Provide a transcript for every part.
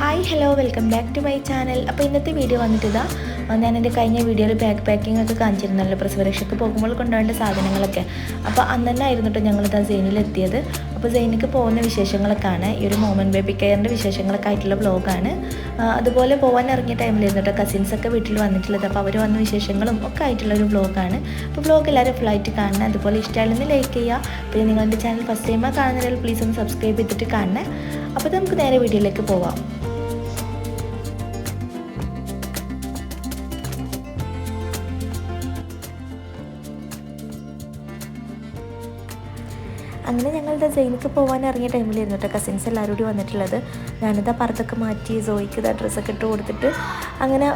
Hi hello welcome back to my channel അപ്പോൾ ഇന്നത്തെ video വന്നിട്ട് ഇതാ ഞാൻ എന്റെ കഴിഞ്ഞ വീഡിയോയിൽ ബാക്ക് പാക്കിംഗ് ഒക്കെ കാണിച്ചിരുന്നല്ലോ. പ്രസവരക്ഷയ്ക്ക് പോകുമ്പോൾ കൊണ്ടുപോകേണ്ട സാധനങ്ങളൊക്കെ. അപ്പോൾ അന്ന് തന്നെ ആയിരുന്നു കേട്ടോ ഞങ്ങളിതാ സെയിനിലെത്തിയത് അപ്പോൾ സെയിനിക്ക് പോകുന്ന വിശേഷങ്ങളൊക്കെയാണ്. ഈ ഒരു മോമൻ ബേബി കെയറിന്റെ വിശേഷങ്ങളൊക്കെ ആയിട്ടുള്ള ബ്ലോഗാണ് അതുപോലെ പോകാൻ ഇറങ്ങിയ ടൈമിലായിരുന്നു കേട്ടോ കസിൻസൊക്കെ വീട്ടിൽ വന്നിട്ടുള്ളത്. അപ്പോൾ അവർ വന്ന വിശേഷങ്ങളും ഒക്കെ ആയിട്ടുള്ള ഒരു ബ്ലോഗാണ് അപ്പോൾ ബ്ലോഗ് എല്ലാവരും ഫ്ലൈറ്റ് കാണണം അതുപോലെ ഇഷ്ടമായിരുന്നു ലൈക്ക് ചെയ്യുക പിന്നെ നിങ്ങളുടെ ചാനൽ ഫസ്റ്റ് ടൈമാണ് കാണുന്നതിൽ പ്ലീസ് ഒന്ന് സബ്സ്ക്രൈബ് ചെയ്തിട്ട് കാണണേ അപ്പോൾ നമുക്ക് നേരെ വീഡിയോയിലേക്ക് പോവാം. അങ്ങനെ ജയിലിക്ക് പോകാൻ ഇറങ്ങിയ ടൈമിലായിരുന്നു കേട്ടോ. കസിൻസ് എല്ലാവരും കൂടി വന്നിട്ടുള്ളത്. ഞാനിതാ പറത്തൊക്കെ മാറ്റി സോയിക്ക് ഇതാ ഡ്രസ്സൊക്കെ ഇട്ട് കൊടുത്തിട്ട് അങ്ങനെ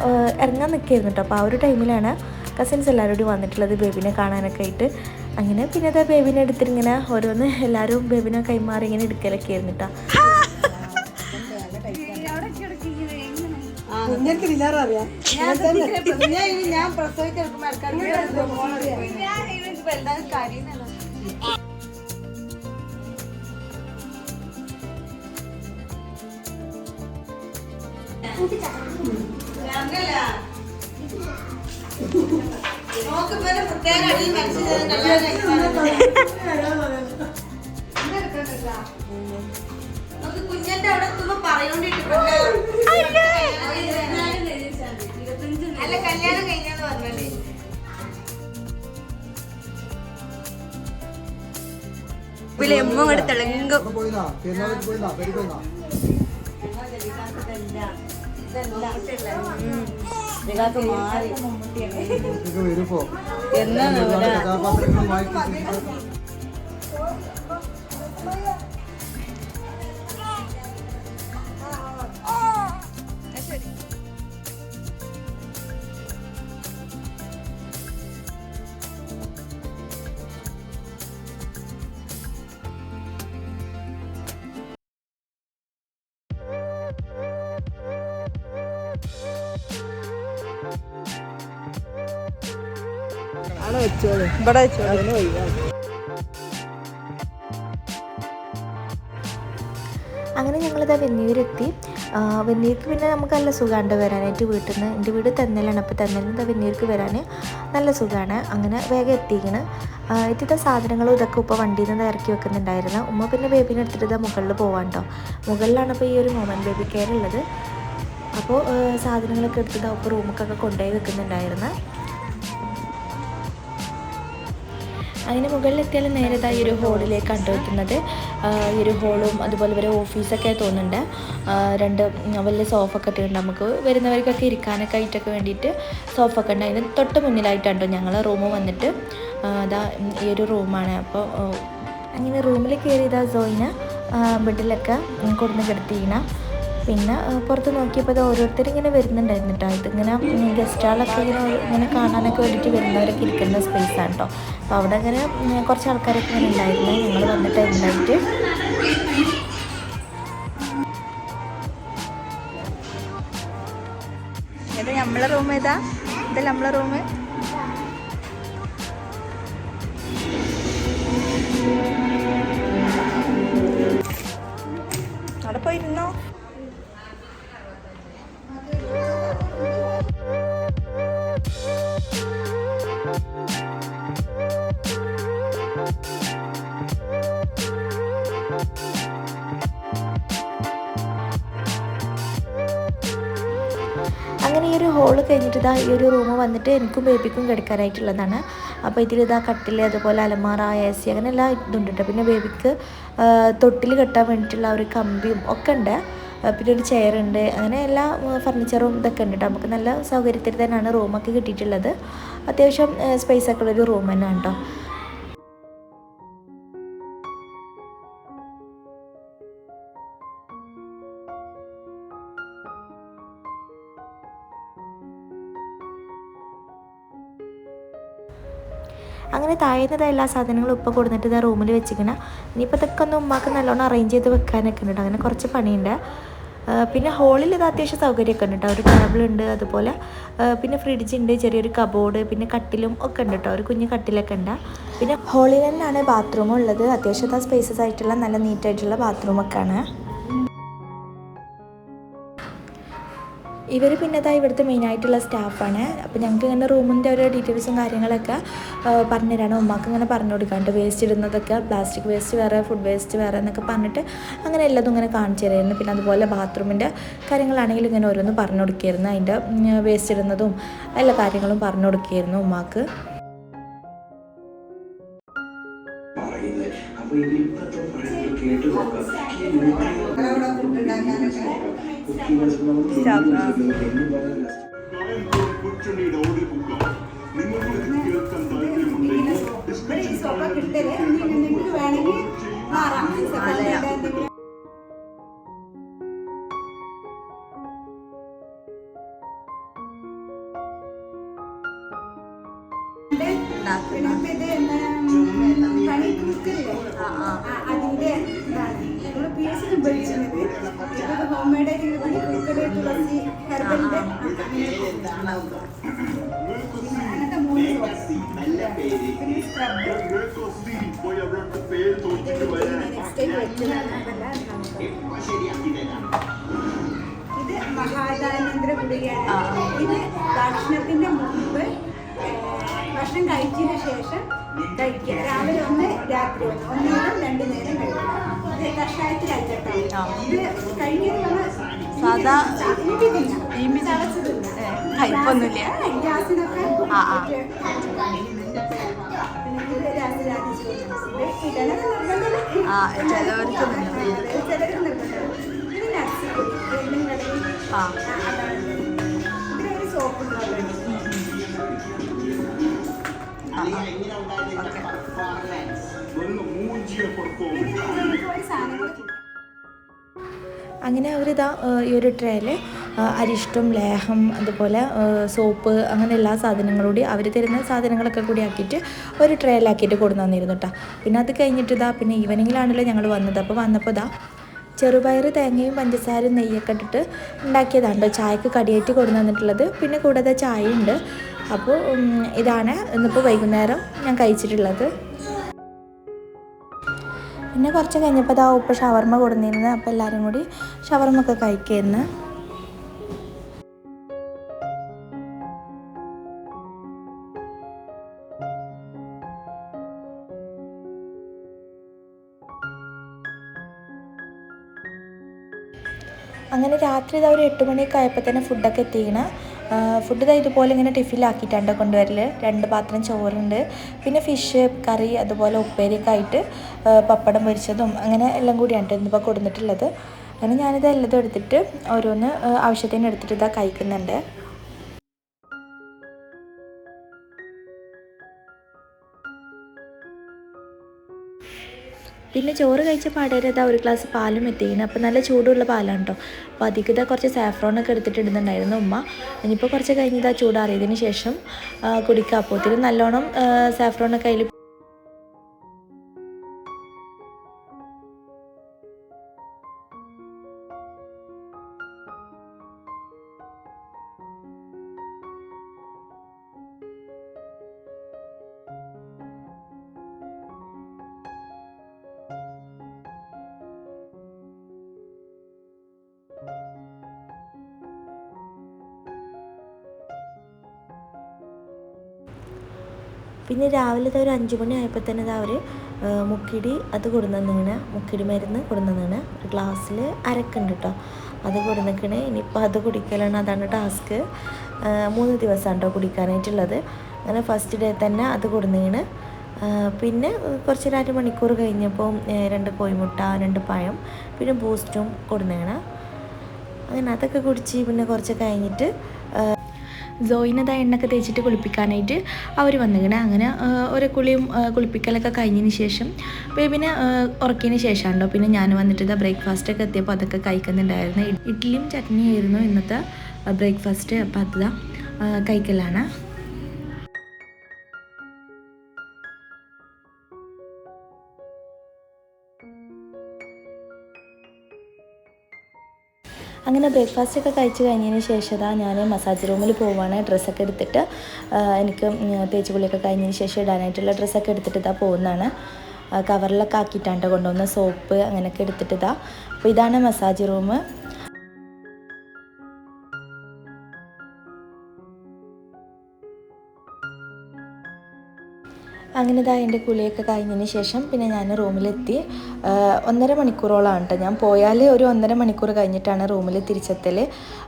ഇറങ്ങാൻ നിൽക്കുകയായിരുന്നു കേട്ടോ. അപ്പോൾ ആ ഒരു ടൈമിലാണ് കസിൻസ് എല്ലാവരും കൂടി വന്നിട്ടുള്ളത് ബേബിനെ കാണാനൊക്കെ ആയിട്ട്. അങ്ങനെ പിന്നെ അതാ ബേബിനെ എടുത്തിട്ട് ഇങ്ങനെ ഓരോന്ന് എല്ലാവരും ബേബിനെ കൈമാറി ഇങ്ങനെ എടുക്കലൊക്കെ ആയിരുന്നു കേട്ടോ. നിങ്ങൾക്ക് ഞാൻ കുഞ്ഞന്റെ അവിടെ എത്തുമ്പോ പറയോണ്ടിട്ടുണ്ട് അല്ല കല്യാണം കഴിഞ്ഞെന്ന് പറഞ്ഞല്ലേ ഇതിലെ എമ്മ അങ്ങോട്ട് തിളങ്ങും പോയിന്നാ മാറി. പോയിന്നാ കഥാപാത്രങ്ങൾ പോയിന്നാ വായിക്കും ഇവിടെ വെച്ചോളൂ. അങ്ങനെ ഞങ്ങളിതാ വെന്നീരെത്തി. വെന്നീർക്ക് പിന്നെ നമുക്ക് നല്ല സുഖമുണ്ട് വരാനായിട്ട് വീട്ടിൽ നിന്ന് എന്റെ വീട് തെന്നലാണ്. അപ്പോൾ തെന്നലിൽ വെന്നൂർക്ക് വരാൻ നല്ല സുഖമാണ് അങ്ങനെ വേഗം എത്തിക്കണം. എത്തിയ സാധനങ്ങളും ഇതൊക്കെ ഉപ്പ വണ്ടിയിൽ നിന്ന് ഇറക്കി വെക്കുന്നുണ്ടായിരുന്നു. ഉമ്മ പിന്നെ ബേബിനെ എടുത്തിട്ട് മുകളിൽ പോകാൻ കേട്ടോ മുകളിലാണ് ഇപ്പോൾ ഈ ഒരു മോമൻ ബേബി കെയർ ഉള്ളത്. അപ്പോൾ സാധനങ്ങളൊക്കെ എടുത്തിട്ട് ഉപ്പ റൂമൊക്കെ കൊണ്ടുപോയി വെക്കുന്നുണ്ടായിരുന്നു. അതിന് മുകളിലെത്തിയാൽ നേരെ ഈ ഒരു ഹോളിലേക്ക് കണ്ടുവെക്കുന്നത്. ഈ ഒരു ഹോളും അതുപോലെ ഇവരെ ഓഫീസൊക്കെ തോന്നുന്നുണ്ട്. രണ്ട് വലിയ സോഫ ഒക്കെ ഇട്ടിട്ടുണ്ട് നമുക്ക് വരുന്നവർക്കൊക്കെ ഇരിക്കാനൊക്കെ ആയിട്ടൊക്കെ വേണ്ടിയിട്ട് സോഫ ഒക്കെ ഉണ്ട്. അതിന് തൊട്ട് മുന്നിലായിട്ടാണ്ടോ ഞങ്ങൾ റൂം വന്നിട്ട്. അതാ ഈ ഒരു റൂമാണ് അപ്പോൾ അങ്ങനെ റൂമിൽ കയറിയതാ സോയിന. ബെഡിലൊക്കെ കൊടുന്ന് കിടത്തിയിണ. പിന്നെ പുറത്ത് നോക്കിയപ്പോൾ അത് ഓരോരുത്തർ ഇങ്ങനെ വരുന്നുണ്ടായിരുന്നു കേട്ടോ ഇതിങ്ങനെ ഗസ്റ്റുകളൊക്കെ ഇങ്ങനെ ഇങ്ങനെ കാണാനൊക്കെ വേണ്ടിയിട്ട് വരുന്നവരൊക്കെ ഇരിക്കുന്ന സ്പേസാണ് കേട്ടോ അപ്പോൾ അവിടെ ഇങ്ങനെ കുറച്ച് ആൾക്കാരൊക്കെ ഇങ്ങനെ ഉണ്ടായിരുന്നു. ഞങ്ങൾ വന്നിട്ട് ഉണ്ടായിട്ട്. ഇത് നമ്മളെ റൂം ഏതാ? ഇത് നമ്മളെ റൂം കഴിഞ്ഞിട്ട് ഇതാ ഈ ഒരു റൂം വന്നിട്ട് എനിക്കും ബേബിക്കും കിടക്കാനായിട്ടുള്ളതാണ്. അപ്പോൾ ഇതിൽ ഇതാ കട്ടിൽ അതുപോലെ അലമാറ എ സി അങ്ങനെ എല്ലാം ഇതുണ്ട് കേട്ടോ പിന്നെ ബേബിക്ക് തൊട്ടിൽ കെട്ടാൻ വേണ്ടിയിട്ടുള്ള ഒരു കമ്പിയും ഒക്കെ ഉണ്ട്. പിന്നെ ഒരു ചെയർ ഉണ്ട്. അങ്ങനെ എല്ലാ ഫർണിച്ചറും ഇതൊക്കെ ഉണ്ട് കേട്ടോ നമുക്ക് നല്ല സൗകര്യത്തിൽ തന്നെയാണ് റൂമൊക്കെ കിട്ടിയിട്ടുള്ളത്. അത്യാവശ്യം സ്പേസ് ഒക്കെ ഉള്ളൊരു റൂം തന്നെയാണ് കേട്ടോ അങ്ങനെ താഴ്ന്നത് എല്ലാ സാധനങ്ങളും ഉപ്പ കൊടുത്തിട്ട് ഇതാ റൂമിൽ വെച്ചിരിക്കണം. ഇനിയിപ്പോൾ ഇതൊക്കെ ഒന്ന് ഉമ്മാക്ക് നല്ലോണം അറേഞ്ച് ചെയ്ത് വെക്കാനൊക്കെ ഉണ്ട് അങ്ങനെ കുറച്ച് പണിയുണ്ട്. പിന്നെ ഹോളിൽ ഇത് അത്യാവശ്യം സൗകര്യമൊക്കെ ഉണ്ട് കേട്ടോ ഒരു ടേബിൾ ഉണ്ട് അതുപോലെ. പിന്നെ ഫ്രിഡ്ജ് ഉണ്ട് ചെറിയൊരു കബോർഡ് പിന്നെ കട്ടിലും ഒക്കെ ഉണ്ട് കേട്ടോ ഒരു കുഞ്ഞു കട്ടിലൊക്കെ ഉണ്ട്. പിന്നെ ഹോളിൽ തന്നെയാണ് ബാത്റൂമുള്ളത് അത്യാവശ്യത്തെ സ്പേസസ് ആയിട്ടുള്ള നല്ല നീറ്റായിട്ടുള്ള ബാത്റൂമൊക്കെ ഇവർ പിന്നെ അതാ ഇവിടുത്തെ മെയിനായിട്ടുള്ള സ്റ്റാഫാണ് അപ്പോൾ ഞങ്ങൾക്ക് ഇങ്ങനെ റൂമിന്റെ ഓരോ ഡീറ്റെയിൽസും കാര്യങ്ങളൊക്കെ പറഞ്ഞു പറഞ്ഞുതരാണ് ഉമ്മാക്ക് ഇങ്ങനെ പറഞ്ഞു കൊടുക്കാണ്ട് വേസ്റ്റ് ഇടുന്നതൊക്കെ പ്ലാസ്റ്റിക് വേസ്റ്റ് വേറെ ഫുഡ് വേസ്റ്റ് വേറെ എന്നൊക്കെ പറഞ്ഞിട്ട് അങ്ങനെ എല്ലാതും ഇങ്ങനെ കാണിച്ചു തരായിരുന്നു. പിന്നെ അതുപോലെ ബാത്റൂമിന്റെ കാര്യങ്ങളാണെങ്കിലും ഇങ്ങനെ ഓരോന്ന് പറഞ്ഞു കൊടുക്കുകയായിരുന്നു അതിന്റെ വേസ്റ്റ് ഇടുന്നതും എല്ലാ കാര്യങ്ങളും പറഞ്ഞു കൊടുക്കുകയായിരുന്നു ഉമ്മാക്ക്. പറയുന്നത്. അപ്പൊ കേട്ട് നോക്കാം. ഈ നിങ്ങൾക്ക് വേണമെങ്കിൽ അതിന്റെ പി എസ് സി ഇത് ഹോം മെയ്ഡ് ആയിട്ട് പണി കുക്കറ് തുളസി ഹെർബലിന്റെ അങ്ങനത്തെ മൂന്ന് soap. പിന്നെ സ്ക്രബ് പോയി അവരുടെ പേര് തോന്നിട്ട് വരാൻ നെക്സ്റ്റ് ടൈം വെക്കുന്നതല്ല ഇത് മഹാദാനേന്ദ്ര ഗുളികയാണ് ഇത് ഭക്ഷണത്തിന്റെ മുമ്പ് ഭക്ഷണം കഴിച്ചതിന് ശേഷം കഴിക്കുക. രാവിലെ ഒന്ന് രാത്രി ഒന്ന്. ഒന്ന് നേരം രണ്ട് നേരം കഴിക്കുക. ഇത് കഷായത്തിലല്ലോ ഇത് കഴിഞ്ഞത് നമ്മൾ സാധാ. കയ്പൊന്നുമില്ല ഗ്യാസിനൊക്കെ ആ, ചിലവർക്ക് ആ, അങ്ങനെ അവരിതാ ഈ ഒരു ട്രേയിൽ അരിഷ്ടം ലേഹം അതുപോലെ സോപ്പ് അങ്ങനെ എല്ലാ സാധനങ്ങളും കൂടി അവർ തരുന്ന സാധനങ്ങളൊക്കെ കൂടി ആക്കിയിട്ട് ഒരു ട്രേയിലാക്കിയിട്ട് കൊണ്ടു തന്നിരുന്നു കേട്ടോ പിന്നെ അത് കഴിഞ്ഞിട്ട് ഇതാ പിന്നെ ഈവനിങ്ങിലാണല്ലോ ഞങ്ങൾ വന്നത്. അപ്പോൾ വന്നപ്പോൾ ഇതാ ചെറുപയർ തേങ്ങയും പഞ്ചസാരയും നെയ്യൊക്കെ ഇട്ടിട്ട് ഉണ്ടാക്കിയതാണ് കേട്ടോ ചായക്ക് കടിയായിട്ട് കൊടുന്നു തന്നിട്ടുള്ളത് പിന്നെ കൂടാതെ ചായ ഉണ്ട് അപ്പോൾ ഇതാണ് ഇന്നിപ്പോൾ വൈകുന്നേരം ഞാൻ കഴിച്ചിട്ടുള്ളത്. പിന്നെ കുറച്ച് കഴിഞ്ഞപ്പോൾ അതാ ഉപ്പ് ഷവർമ്മ കൊടുന്നിരുന്നത് അപ്പോൾ എല്ലാവരും കൂടി ഷവർമ്മ ഒക്കെ കഴിക്കായിരുന്നു അങ്ങനെ രാത്രി ഇതാ ഒരു എട്ട് മണിയൊക്കെ ആയപ്പോൾ തന്നെ ഫുഡൊക്കെ എത്തിക്കണ. ഫുഡ് ഇതാ ഇതുപോലെ ഇങ്ങനെ ടിഫിലാക്കിയിട്ടാണ് കൊണ്ടുവരൽ രണ്ട് പാത്രം ചോറുണ്ട്. പിന്നെ ഫിഷ് കറി അതുപോലെ ഉപ്പേരിയൊക്കെ ആയിട്ട് പപ്പടം പൊരിച്ചതും അങ്ങനെ എല്ലാം കൂടിയാണ് ഇന്നിപ്പോൾ കൊടുത്തിട്ടുള്ളത് അങ്ങനെ ഞാനിത് എല്ലതും എടുത്തിട്ട് ഓരോന്ന് ആവശ്യത്തിന് എടുത്തിട്ട് ഇതാ കഴിക്കുന്നുണ്ട്. പിന്നെ ചോറ് കഴിച്ച പാടേരെ ഇതാ ഒരു ഗ്ലാസ് പാലും എത്തിക്കുന്നു അപ്പോൾ നല്ല ചൂടുള്ള പാലാണ് കേട്ടോ അപ്പോൾ അധികം ഇതാ കുറച്ച് സാഫ്രോണൊക്കെ എടുത്തിട്ട് ഇടുന്നുണ്ടായിരുന്നു ഉമ്മ. ഇനിയിപ്പോൾ കുറച്ച് കഴിഞ്ഞ് ഇതാ ചൂടാറിയതിന് ശേഷം കുടിക്കുക അപ്പോഴത്തേനും നല്ലോണം സാഫ്രോണൊക്കെ അതിൽ പിന്നെ രാവിലത്തെ ഒരു അഞ്ച് മണി ആയപ്പോൾ തന്നെ അവർ മുക്കിടി അത് കൊടുന്നിങ്ങനെ മുക്കിടി മരുന്ന് കൊടുന്നിങ്ങനെ ഒരു ഗ്ലാസ്സിൽ അരക്കുണ്ട് കേട്ടോ അത് കൊടുന്നിക്കണേ. ഇനിയിപ്പോൾ അത് കുടിക്കലാണ് അതാണ് ടാസ്ക്. മൂന്ന് ദിവസമാണ് കേട്ടോ കുടിക്കാനായിട്ടുള്ളത്. അങ്ങനെ ഫസ്റ്റ് ഡേ തന്നെ അത് കൊടുന്നിങ്ങനെ പിന്നെ കുറച്ച് ഒരു അരമണിക്കൂർ കഴിഞ്ഞപ്പോൾ രണ്ട് കോഴിമുട്ട രണ്ട് പഴം പിന്നെ ബൂസ്റ്റും കൊടുന്നിങ്ങനെ അങ്ങനെ അതൊക്കെ കുടിച്ച് പിന്നെ കുറച്ച് കഴിഞ്ഞിട്ട് സോയിനത് എണ്ണൊക്കെ തേച്ചിട്ട് കുളിപ്പിക്കാനായിട്ട് അവർ വന്നിങ്ങനെ അങ്ങനെ ഒരു കുളിയും കുളിപ്പിക്കലൊക്കെ കഴിഞ്ഞതിന് ശേഷം ബേബിനെ ഉറക്കിയതിന് ശേഷമാണല്ലോ പിന്നെ ഞാൻ വന്നിട്ട് ഇതാ ബ്രേക്ക്ഫാസ്റ്റൊക്കെ എത്തിയപ്പോൾ അതൊക്കെ കഴിക്കുന്നുണ്ടായിരുന്നു. ഇഡ്ഡലിയും ചട്നിയും ആയിരുന്നു ഇന്നത്തെ ബ്രേക്ക്ഫാസ്റ്റ് അപ്പോൾ അത് കഴിക്കലാണ്. അങ്ങനെ ബ്രേക്ക്ഫാസ്റ്റ് ഒക്കെ കഴിച്ച് കഴിഞ്ഞതിന് ശേഷം ഞാൻ മസാജ് റൂമിൽ പോവുകയാണ് ഡ്രസ്സൊക്കെ എടുത്തിട്ട് എനിക്ക് തേച്ച് കുളിയൊക്കെ കഴിഞ്ഞതിന് ശേഷം ഇടാനായിട്ടുള്ള ഡ്രസ്സൊക്കെ എടുത്തിട്ട് ഇതാ പോകുന്നതാണ് കവറിലൊക്കെ ആക്കിയിട്ടാണ് കൊണ്ടുവന്ന സോപ്പ് അങ്ങനെയൊക്കെ എടുത്തിട്ട് ഇതാ അപ്പോൾ ഇതാണ് മസാജ് റൂം അങ്ങനെ ഇതാ എന്റെ കുളിയൊക്കെ കഴിഞ്ഞതിന് ശേഷം പിന്നെ ഞാൻ റൂമിലെത്തി. ഒന്നര മണിക്കൂറോളാണ് കേട്ടോ. ഞാൻ പോയാൽ ഒരു ഒന്നര മണിക്കൂർ കഴിഞ്ഞിട്ടാണ് റൂമിൽ തിരിച്ചെത്തൽ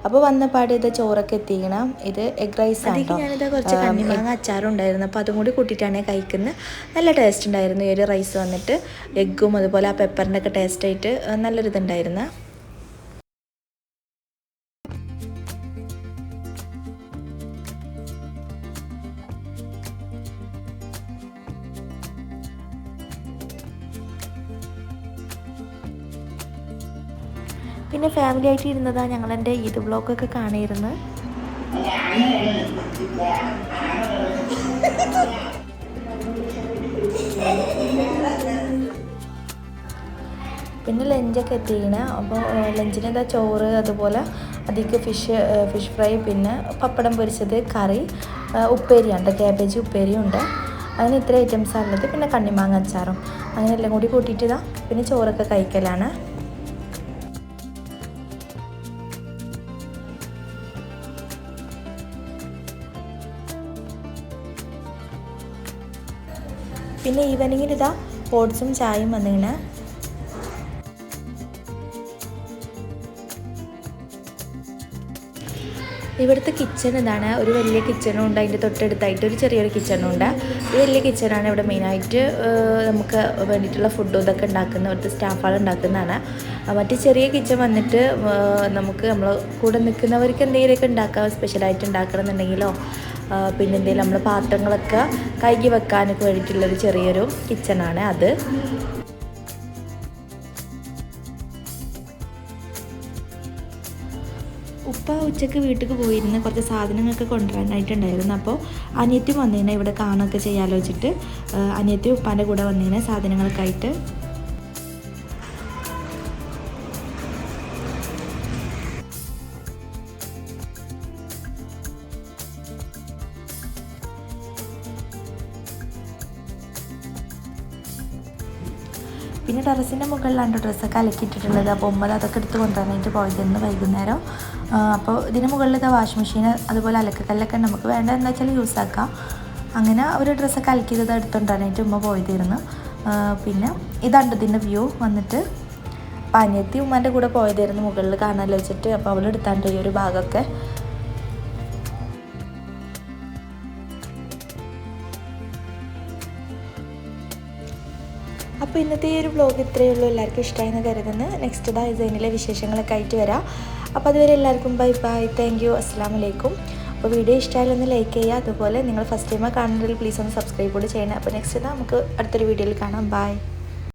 അപ്പോൾ വന്നപാട് ഇത് ചോറൊക്കെ എത്തിക്കണം. ഇത് എഗ് റൈസ് ആണ് ഞാനിത് കുറച്ച് കണ്ണിമാങ്ങ അച്ചാറും ഉണ്ടായിരുന്നു അപ്പോൾ അതും കൂടി കൂട്ടിയിട്ടാണ് കഴിക്കുന്നത് നല്ല ടേസ്റ്റ് ഉണ്ടായിരുന്നു ഈ ഒരു റൈസ് വന്നിട്ട്. എഗ്ഗും അതുപോലെ ആ പെപ്പറിന്റെ ഒക്കെ ടേസ്റ്റായിട്ട് നല്ലൊരു പിന്നെ ഫാമിലി ആയിട്ട് ഇരുന്നതാണ് ഞങ്ങളെന്റെ ഈദ് ബ്ലോഗൊക്കെ കാണിയിരുന്നു പിന്നെ ലഞ്ചൊക്കെ എത്തിക്കണേ അപ്പോൾ ലഞ്ചിന് എന്താ ചോറ് അതുപോലെ അതിക്ക് ഫിഷ് ഫിഷ് ഫ്രൈ പിന്നെ പപ്പടം പൊരിച്ചത് കറി ഉപ്പേരിയുണ്ട്. ക്യാബേജ് ഉപ്പേരിയും ഉണ്ട് അങ്ങനെ ഇത്ര ഐറ്റംസാണ് ഉള്ളത്. പിന്നെ കണ്ണിമാങ്ങ അച്ചാറും. അങ്ങനെ എല്ലാം കൂടി കൂട്ടിയിട്ട് പിന്നെ ചോറൊക്കെ കഴിക്കലാണ്. പിന്നെ ഈവനിങ്ങിൽ ഇതാ ഓട്സും ചായയും വന്നിങ്ങനെ. ഇവിടുത്തെ കിച്ചൺ ഇതാണ്. ഒരു വലിയ കിച്ചണും ഉണ്ട്. അതിന്റെ തൊട്ടടുത്തായിട്ട് ഒരു ചെറിയൊരു കിച്ചണും ഉണ്ട്. ഒരു വലിയ കിച്ചണാണ് ഇവിടെ മെയിനായിട്ട് നമുക്ക് വേണ്ടിയിട്ടുള്ള ഫുഡും ഇതൊക്കെ ഉണ്ടാക്കുന്ന ഇവിടുത്തെ സ്റ്റാഫുകൾ ഉണ്ടാക്കുന്നതാണ്. മറ്റ് ചെറിയ കിച്ചൺ വന്നിട്ട് നമുക്ക് നമ്മൾ കൂടെ നിൽക്കുന്നവർക്ക് എന്തെങ്കിലുമൊക്കെ ഉണ്ടാക്കാം. സ്പെഷ്യലായിട്ട് ഉണ്ടാക്കണം എന്നുണ്ടെങ്കിലോ പിന്നെ എന്തെങ്കിലും നമ്മൾ പാത്രങ്ങളൊക്കെ കഴുകി വെക്കാനൊക്കെ വേണ്ടിയിട്ടുള്ളൊരു ചെറിയൊരു കിച്ചണാണ് അത്. ഉപ്പ ഉച്ചയ്ക്ക് വീട്ടിൽ പോയിരുന്ന് കുറച്ച് സാധനങ്ങളൊക്കെ കൊണ്ടുവരാനായിട്ടുണ്ടായിരുന്നു. അപ്പോൾ അനിയത്തി വന്നിങ്ങനെ ഇവിടെ കാണുകയൊക്കെ ചെയ്യാലോചിച്ചിട്ട് അനിയത്തി ഉപ്പാന്റെ കൂടെ വന്നിങ്ങനെ സാധനങ്ങളൊക്കെ ആയിട്ട് പിന്നെ ടെറസിന്റെ മുകളിലാണ് ഡ്രസ്സൊക്കെ അലക്കിയിട്ടിട്ടുള്ളത്. അപ്പോൾ ഉമ്മ അതൊക്കെ എടുത്ത് പോയത് ഇന്ന് വൈകുന്നേരം അപ്പോൾ ഇതിന് മുകളിലത്തെ വാഷിംഗ് മെഷീൻ അതുപോലെ അലക്കക്കല്ലൊക്കെ നമുക്ക് വേണ്ട എന്താ വെച്ചാൽ യൂസ് ആക്കാം. അങ്ങനെ ഒരു ഡ്രസ്സൊക്കെ അലക്കിയത് എടുത്തുകൊണ്ടാനായിട്ട് ഉമ്മ പോയതായിരുന്നു. പിന്നെ ഇതാണ് ഇതിന്റെ വ്യൂ വന്നിട്ട് അപ്പോൾ അനിയത്തി ഉമ്മന്റെ കൂടെ പോയതായിരുന്നു മുകളിൽ കാണാൻ വെച്ചിട്ട്. അപ്പോൾ അവൾ എടുത്താണ്ട് ഈ ഒരു ഭാഗമൊക്കെ അപ്പോൾ ഇന്നത്തെ ഈ ഒരു വ്ലോഗ് ഇത്രയേ ഉള്ളൂ. എല്ലാവർക്കും ഇഷ്ടമായെന്ന് കരുതുന്നു. നെക്സ്റ്റ് ഇതാ ഡിസൈനിലെ വിശേഷങ്ങളൊക്കെ ആയിട്ട് വരാം. അപ്പോൾ അതുവരെ എല്ലാവർക്കും ബൈ ബൈ താങ്ക് യു അസ്സാം വലൈക്കും അപ്പോൾ വീഡിയോ ഇഷ്ടമായാലും ഒന്ന് ലൈക്ക് ചെയ്യുക. അതുപോലെ നിങ്ങൾ ഫസ്റ്റ് ടൈം കാണുന്നതിൽ പ്ലീസ് ഒന്ന് സബ്സ്ക്രൈബ് കൂടി ചെയ്യണം. അപ്പോൾ നെക്സ്റ്റ് നമുക്ക് അടുത്തൊരു വീഡിയോയിൽ കാണാം. ബൈ